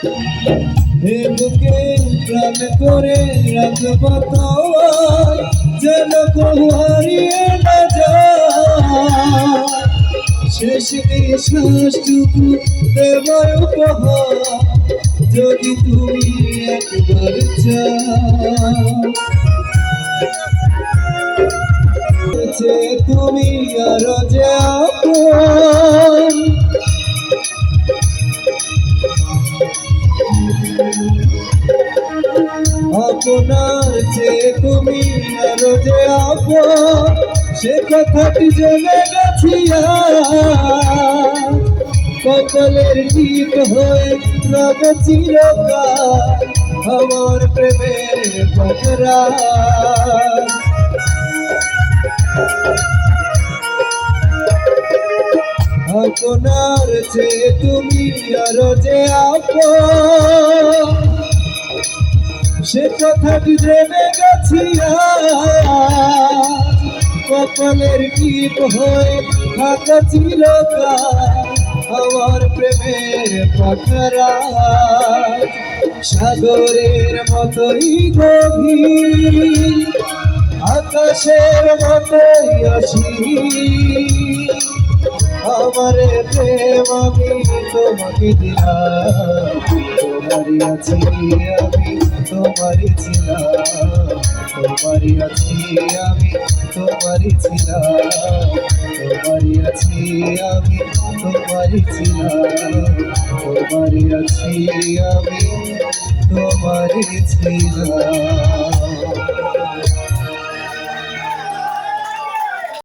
হে বুকে প্রাণ করে রাখব তোমায় যেন কবু হারিয়ে না যায়। শেষ নিঃশ্বাসটুকু দেব উপহার, যদি তুমি একবার চাও। তুমি আর যে আপনার যে তুমি আর যে আপন, সে কথাটি জেনে গেছি আজ। কপালের ঠিক হয়ে রব চিরকাল আমার প্রেমের পকরা আপনার যে তুমি আর যে আপন, সে কথাটি জেনে গেছি। কপালের টিপ হয়ে থাকা ছিল আমার প্রেমের পাখরা সাগরের মতোই গভীর, আকাশের মতোই অসীম আমার প্রেম আমি তোমাকে দিলাম। তোমারই আছি আমি, তোমারই ছিলাম। তোমারই আছি আমি, তোমারই ছিলাম। আছি আমি ছিলাম। আছি আমি ছিলাম।